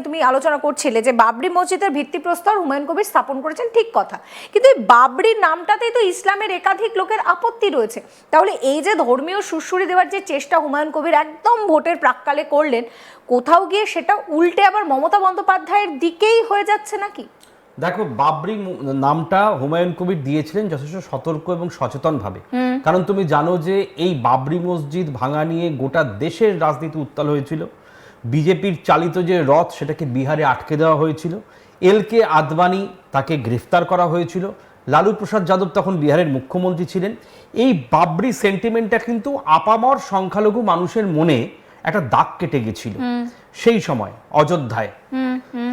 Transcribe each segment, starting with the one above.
নিয়ে তুমি আলোচনা করছিলে যে বাবরি মসজিদের ভিত্তিপ্রস্তর হুমায়ুন কবির স্থাপন করেছেন ঠিক কথা। কিন্তু এই বাবরি নামটাতেই তো ইসলামের একাধিক লোকের আপত্তি রয়েছে। তাহলে এই যে ধর্মীয় সুশ্রুরি দেওয়ার যে চেষ্টা হুমায়ুন কবির একদম ভোটের প্রাককালে করলেন কোথাও গিয়ে সেটা উল্টে আবার মমতা বন্দ্যোপাধ্যায়ের দিকেই হয়ে যাচ্ছে নাকি? দেখো বাবরি নামটা হুমায়ুন কবির দিয়েছিলেন যথেষ্ট সতর্ক এবং সচেতনভাবে। কারণ তুমি জানো যে এই বাবরি মসজিদ ভাঙা নিয়ে গোটা দেশের রাজনীতি উত্তাল হয়েছিল। বিজেপির চালিত যে রথ সেটাকে বিহারে আটকে দেওয়া হয়েছিল। এল কে আদবানি তাকে গ্রেফতার করা হয়েছিল। লালু প্রসাদ যাদব তখন বিহারের মুখ্যমন্ত্রী ছিলেন। এই বাবরি সেন্টিমেন্টটা কিন্তু আপামর সংখ্যালঘু মানুষের মনে একটা দাগ কেটে গেছিল। সেই সময় অযোধ্যায়।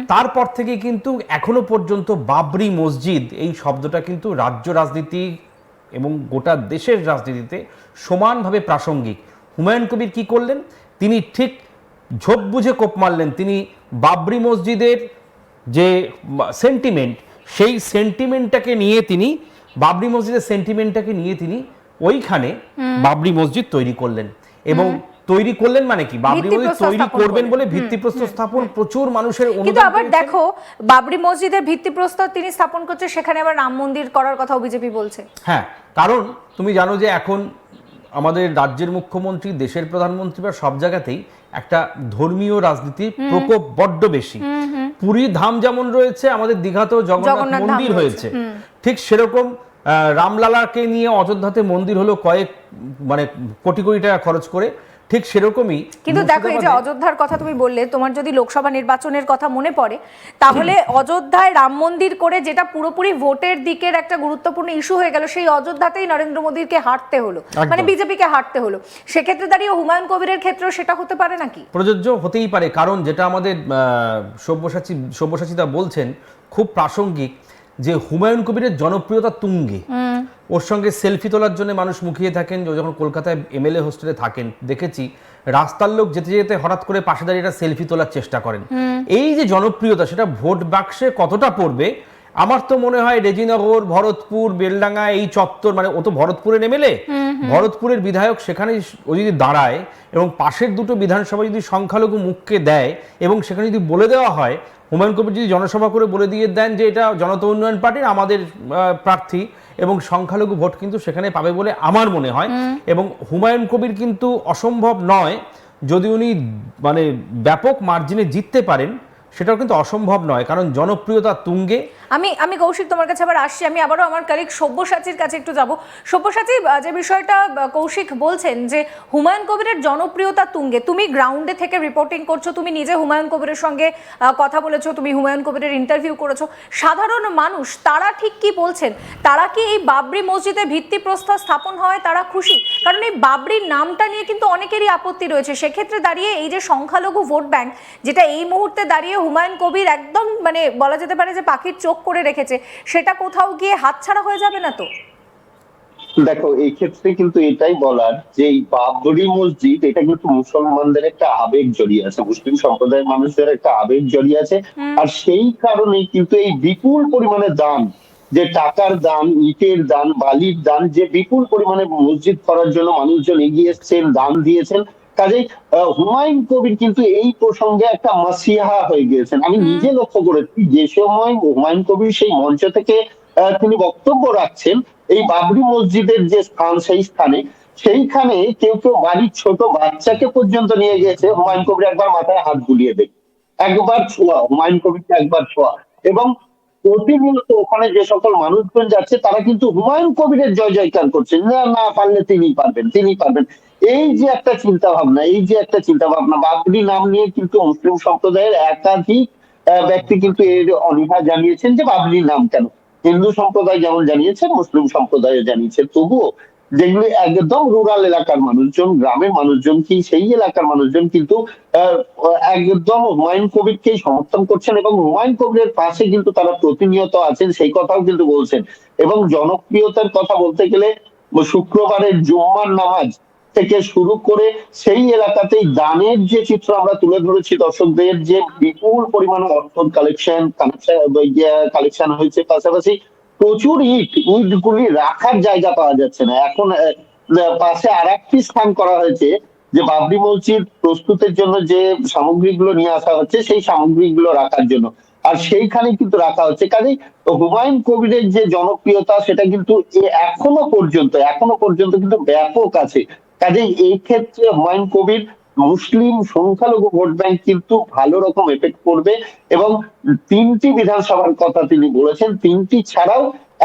তারপর থেকে কিন্তু এখনও পর্যন্ত বাবরি মসজিদ এই শব্দটা কিন্তু রাজ্য রাজনীতি এবং গোটা দেশের রাজনীতিতে সমানভাবে প্রাসঙ্গিক। হুমায়ুন কবির কি করলেন? তিনি ঠিক ঝোপ বুঝে কোপ মারলেন তিনি বাবরি মসজিদের যে সেন্টিমেন্ট সেই সেন্টিমেন্টটাকে নিয়ে তিনি বাবরি মসজিদের সেন্টিমেন্টটাকে নিয়ে তিনি ওইখানে বাবরি মসজিদ তৈরি করলেন। এবং তৈরি করলেন মানে কি? বাবরি মসজিদ তৈরি করবেন। বলে ভিত্তিপ্রস্তর স্থাপন প্রচুর মানুষের কিন্তু আবার দেখো বাবরি মসজিদের ভিত্তিপ্রস্তর তিনি স্থাপন করছে সেখানে আবার রাম মন্দির করার কথাও বিজেপি বলছে। হ্যাঁ কারণ তুমি জানো যে এখন আমাদের রাজ্যের মুখ্যমন্ত্রী দেশের প্রধানমন্ত্রী বা সব জায়গাতেই একটা ধর্মীয় রাজনীতির প্রকোপ বড্ড বেশি। পুরী ধাম যেমন রয়েছে আমাদের দীঘাতেও জগন্নাথ জগন্নাথ মন্দির হয়েছে। ঠিক সেরকম আহ, রামলালাকে নিয়ে অযোধ্যাতে মন্দির হলো কয়েক মানে কোটি কোটি টাকা খরচ করে। ঠিক সেরকমই কিন্তু দেখো এই যে অযোধ্যার কথা তুমি বললে তোমার যদি লোকসভা নির্বাচনের কথা মনে পড়ে তাহলে অযোধ্যায় রাম মন্দির করে যেটা পুরোপুরি ভোটের দিকের একটা গুরুত্বপূর্ণ ইস্যু হয়ে গেল সেই অযোধ্যাতেই নরেন্দ্র মোদীকে হাঁটতে হলো। মানে বিজেপিকে হাঁটতে হলো। সেক্ষেত্রে দাঁড়িয়ে হুমায়ুন কবিরের ক্ষেত্রেও সেটা হতে পারে নাকি? প্রযোজ্য হতেই পারে কারণ যেটা আমাদের সব্যসাচী সব্যসাচীদা বলছেন খুব প্রাসঙ্গিক যে হুমায়ুন কবিরের জনপ্রিয়তা তুঙ্গে। ওর সঙ্গে সেলফি তোলার জন্য মানুষ মুখিয়ে থাকেন। ও যখন কলকাতায় এমএলএ হোস্টেলে থাকেন দেখেছি রাস্তার লোক যেতে যেতে হঠাৎ করে পাশে দাঁড়িয়ে একটা সেলফি তোলার চেষ্টা করেন। এই যে জনপ্রিয়তা সেটা ভোট বাক্সে কতটা পড়বে? আমার তো মনে হয় রেজিনগর ভরতপুর বেলডাঙ্গা এই চত্বর মানে ও তো ভরতপুরে নেমেলে। ভরতপুরের বিধায়ক সেখানে ও যদি দাঁড়ায় এবং পাশের দুটো বিধানসভা যদি সংখ্যালঘু মুখকে দেয় এবং সেখানে যদি বলে দেওয়া হয় হুমায়ুন কবির যদি জনসভা করে বলে দিয়ে দেন যে এটা জনতা উন্নয়ন পার্টির আমাদের প্রার্থী এবং সংখ্যালঘু ভোট কিন্তু সেখানে পাবে বলে আমার মনে হয় এবং হুমায়ুন কবির কিন্তু অসম্ভব নয় যদি উনি মানে ব্যাপক মার্জিনে জিততে পারেন সেটাও কিন্তু অসম্ভব নয় কারণ জনপ্রিয়তা তুঙ্গে আমি আমি কৌশিক তোমার কাছে আবার আসছি, আমি আবারও আমার কালিক সব্যসাচীর কাছে একটু যাব। সব্যসাচী যে বিষয়টা কৌশিক বলছেন যে হুমায়ুন কবিরের জনপ্রিয়তা তুঙ্গে, তুমি গ্রাউন্ডে থেকে রিপোর্টিং করছ, তুমি নিজে হুমায়ুন কবিরের সঙ্গে কথা বলেছ, তুমি হুমায়ুন কবিরের ইন্টারভিউ করেছ। সাধারণ মানুষ, তারা ঠিক কি বলছেন? তারা কি এই বাবরি মসজিদে ভিত্তিপ্রস্তর স্থাপন হয় তারা খুশি? কারণ এই বাবরির নামটা নিয়ে কিন্তু অনেকেরই আপত্তি রয়েছে। সেক্ষেত্রে দাঁড়িয়ে এই যে সংখ্যালঘু ভোট ব্যাংক, যেটা এই মুহূর্তে দাঁড়িয়ে হুমায়ুন কবির একদম মানে বলা যেতে পারে যে পাখির চোখ করে রেখেছে সেটা কোথাও গিয়ে হাতছাড়া হয়ে যাবে না তো? দেখো এই ক্ষেত্রে কিন্তু এটাই বলার যে এই বাবরি মসজিদ এটা কিন্তু মুসলমানদের একটা আবেগ জড়িয়ে আছে মুসলিম সম্প্রদায়ের মানুষের একটা আবেগ জড়িয়ে আছে। আর সেই কারণেই কিন্তু এই বিপুল পরিমাণে দান যে টাকার দান ইটের দান বালির দান যে বিপুল পরিমাণে মসজিদ করার জন্য মানুষজন এগিয়ে এসছেন দান দিয়েছেন কাজেই হুমায়ুন কবির কিন্তু এই প্রসঙ্গে একটা মাসিহা হয়ে গিয়েছেন। আমি নিজে লক্ষ্য করেছি যে সময় হুমায়ুন কবির সেই মঞ্চ থেকে তিনি বক্তব্য রাখছেন। এই বাবরি মসজিদের যে স্থান সেই স্থানে সেইখানে কেউ কেউ বাড়ির ছোট বাচ্চাকে পর্যন্ত নিয়ে গিয়েছে। হুমায়ুন কবির একবার মাথায় হাত বুলিয়ে দেবে একবার ছোঁয়া হুমায়ুন কবিরকে একবার ছোঁয়া। এবং প্রতিনিয়ত ওখানে যে সকল মানুষজন যাচ্ছে, তারা কিন্তু হুমায়ুন কবিরের জয় জয়কার করছে। না না পারলে তিনি পারবেন তিনি পারবেন। এই যে একটা চিন্তা ভাবনা এই যে একটা চিন্তা ভাবনা বাবরি নাম নিয়ে কিন্তু মুসলিম সম্প্রদায়ের একাধিক ব্যক্তি কিন্তু এর অনীহা জানিয়েছেন যে বাবরি নাম কেন? হিন্দু সম্প্রদায় যেমন জানিয়েছে মুসলিম সম্প্রদায় জানিয়েছে। তবুও যেগুলি একদম রুরাল এলাকার মানুষজন, গ্রামের মানুষজন কি সেই এলাকার মানুষজন কিন্তু একদম হুমায়ুন কবিরকেই সমর্থন করছেন এবং হুমায়ুন কবিরের পাশে কিন্তু তারা প্রতিনিয়ত আছেন, সেই কথাও কিন্তু বলছেন। এবং জনপ্রিয়তার কথা বলতে গেলে, শুক্রবারের জুম্মার নামাজ থেকে শুরু করে সেই এলাকাতেই দানের যে চিত্র আমরা তুলে ধরেছি, দর্শকদের যে বিপুল পরিমাণে অর্থ কালেকশন কালেকশন হয়েছে পাশাপাশি প্রচুর ইট ইট গুলি রাখার জায়গা পাওয়া যাচ্ছে না। এখন পাশে আর একটি স্থান করা হয়েছে যে বাবরি মসজিদ প্রস্তুতের জন্য যে সামগ্রীগুলো নিয়ে আসা হচ্ছে, সেই সামগ্রীগুলো রাখার জন্য। আর সেইখানে কিন্তু রাখা হচ্ছে। কাজেই হুমায়ুন কবিরের যে জনপ্রিয়তা, সেটা কিন্তু এখনও পর্যন্ত এখনও পর্যন্ত কিন্তু ব্যাপক আছে। কাজেই এই ক্ষেত্রে হুমায়ুন কবির মুসলিম সংখ্যালঘু ভোট ব্যাংক কিন্তু ভালো রকম এফেক্ট করবে এবং তিনটি বিধানসভার কথা তিনি বলেছেন। তিনটি ছাড়াও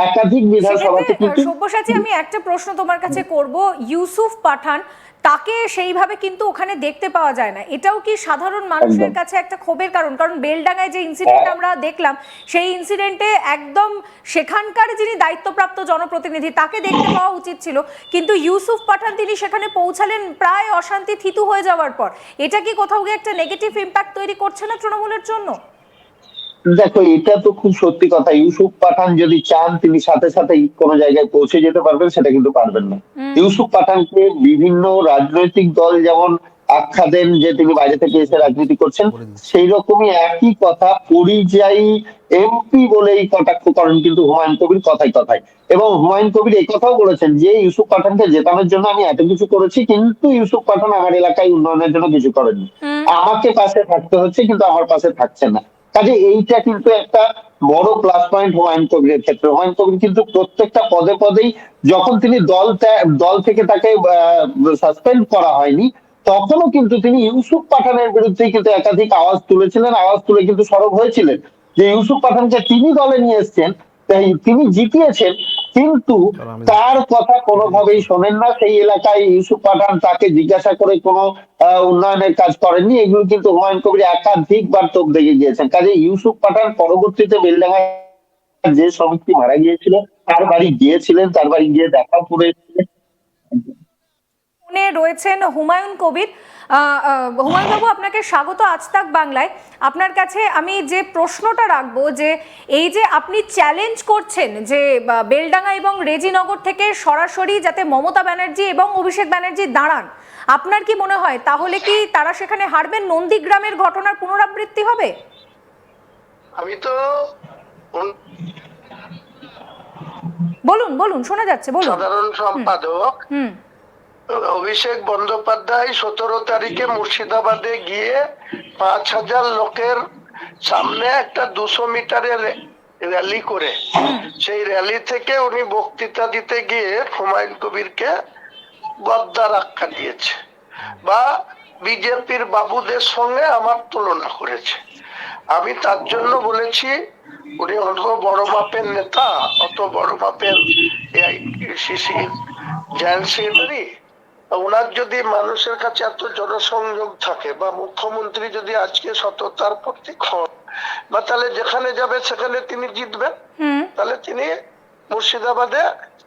একাধিক বিধানসভাতে কিন্তু সব্যসাচী আমি একটা প্রশ্ন তোমার কাছে করব। ইউসুফ পাঠান তাকে সেইভাবে কিন্তু ওখানে দেখতে পাওয়া যায় না। এটাও কি সাধারণ মানুষের কাছে একটা ক্ষোভের কারণ? কারণ বেলডাঙ্গায় যে ইনসিডেন্ট আমরা দেখলাম সেই ইনসিডেন্টে একদম সেখানকার যিনি দায়িত্বপ্রাপ্ত জনপ্রতিনিধি তাকে দেখতে পাওয়া উচিত ছিল। কিন্তু ইউসুফ পাঠান তিনি সেখানে পৌঁছালেন প্রায় অশান্তি থিতু হয়ে যাওয়ার পর। এটা কি কোথাও গিয়ে একটা নেগেটিভ ইম্প্যাক্ট তৈরি করছে না তৃণমূলের জন্য? দেখো এটা তো খুব সত্যি কথা। ইউসুফ পাঠান যদি চান তিনি সাথে সাথে কোনো জায়গায় পৌঁছে যেতে পারবেন সেটা কিন্তু পারবেন না। ইউসুফ পাঠানকে বিভিন্ন রাজনৈতিক দল যেমন আখ্যা দেন যে তিনি বাইরে থেকে এসে রাজনীতি করছেন সেই রকমই একই কথা পরিযায়ী এমপি বলেই কটাক্ষ করেন কিন্তু হুমায়ুন কবির কথাই কথায়। এবং হুমায়ুন কবির এই কথাও বলেছেন যে ইউসুফ পাঠানকে জেতানোর জন্য আমি এত কিছু করেছি কিন্তু ইউসুফ পাঠান আমার এলাকায় উন্নয়নের জন্য কিছু করেননি। আমাকে পাশে থাকতে হচ্ছে কিন্তু আমার পাশে থাকছে না। কাজে এইটা কিন্তু একটা বড় প্লাস পয়েন্ট হুমায়ুন কবিরের ক্ষেত্রে। হুমায়ুন কবির কিন্তু প্রত্যেকটা পদে পদেই যখন তিনি দল দল থেকে তাকে সাসপেন্ড করা হয়নি, তখনও কিন্তু তিনি ইউসুফ পাঠানের বিরুদ্ধে কিন্তু একাধিক আওয়াজ তুলেছিলেন। আওয়াজ তুলে কিন্তু সরব হয়েছিলেন যে ইউসুফ পাঠানকে তিনি দলে নিয়ে এসছেন। তাই তিনি জিতিয়েছেন কিন্তু তার কথা কোনোভাবেই শোনেন না। সেই এলাকায় ইউসুফ পাঠান তাকে জিজ্ঞাসা করে কোনো উন্নয়নের কাজ করেননি। এগুলো কিন্তু হুমায়ুন কবির একাধিকবার তোপ দেখে গিয়েছেন। কাজে ইউসুফ পাঠান পরবর্তীতে বেলডাঙ্গায় যে সমিতি মারা গিয়েছিল তার বাড়ি গিয়েছিলেন তার বাড়ি গিয়ে দেখা করেছিলেন ফোনে রয়েছেন হুমায়ুন কবির। আহ, আহ, হুমায়ুন বাবু আপনাকে স্বাগত আজ তাক বাংলায়। আপনার কাছে আমি যে প্রশ্নটা রাখব যে এই যে আপনি চ্যালেঞ্জ করছেন যে বেলডাঙ্গা এবং রেজিনগর থেকে সরাসরি যাতে মমতা ব্যানার্জি এবং অভিষেক ব্যানার্জি দাঁড়ান আপনার কি মনে হয়? তাহলে কি তারা সেখানে হারবেন? নন্দীগ্রামের ঘটনার পুনরাবৃত্তি হবে? আমি তো বলুন বলুন শোনা যাচ্ছে বলুন। সাধারণ সম্পাদক। অভিষেক বন্দ্যোপাধ্যায় সতেরো তারিখে মুর্শিদাবাদে গিয়ে পাঁচ হাজার লোকের সামনে একটা দুশো মিটারের র্যালি করে। সেই র্যালি থেকে উনি বক্তৃতা দিতে গিয়ে হুমায়ুন কবিরকে গদ্দার আখ্যা দিয়েছে বা বিজেপির বাবুদের সঙ্গে আমার তুলনা করেছে। আমি তার জন্য বলেছি, উনি অত বড় মাপের নেতা, অত বড় মাপের জয়েন্ট সেক্রেটারি ওনার যদি মানুষের কাছে এত জনসংযোগ থাকে বা মুখ্যমন্ত্রী যদি আজকে সততার প্রতি হন বা তাহলে যেখানে যাবে সেখানে তিনি জিতবেন? হুম। তাহলে তিনি মুর্শিদাবাদে